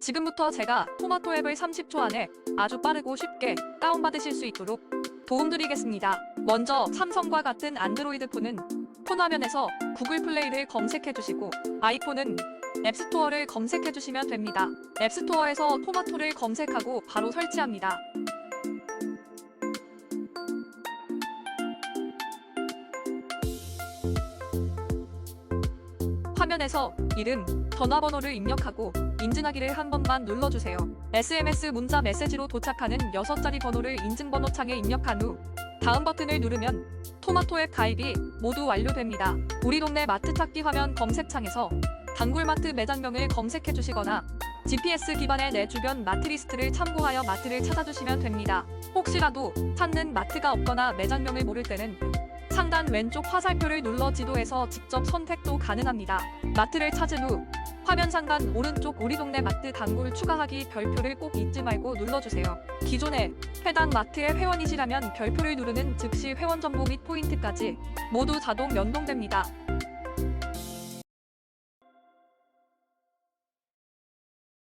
지금부터 제가 토마토 앱을 30초 안에 아주 빠르고 쉽게 다운받으실 수 있도록 도움드리겠습니다. 먼저 삼성과 같은 안드로이드 폰은 폰 화면에서 구글 플레이를 검색해 주시고 아이폰은 앱스토어를 검색해 주시면 됩니다. 앱스토어에서 토마토를 검색하고 바로 설치합니다. 화면에서 이름, 전화번호를 입력하고 인증하기를 한 번만 눌러주세요. SMS 문자 메시지로 도착하는 6자리 번호를 인증번호 창에 입력한 후 다음 버튼을 누르면 토마토 앱 가입이 모두 완료됩니다. 우리 동네 마트 찾기 화면 검색창에서 단골마트 매장명을 검색해 주시거나 GPS 기반의 내 주변 마트 리스트를 참고하여 마트를 찾아주시면 됩니다. 혹시라도 찾는 마트가 없거나 매장명을 모를 때는 상단 왼쪽 화살표를 눌러 지도에서 직접 선택도 가능합니다. 마트를 찾은 후 화면 상단 오른쪽 우리 동네 마트 단골 추가하기 별표를 꼭 잊지 말고 눌러주세요. 기존에 해당 마트의 회원이시라면 별표를 누르는 즉시 회원 정보 및 포인트까지 모두 자동 연동됩니다.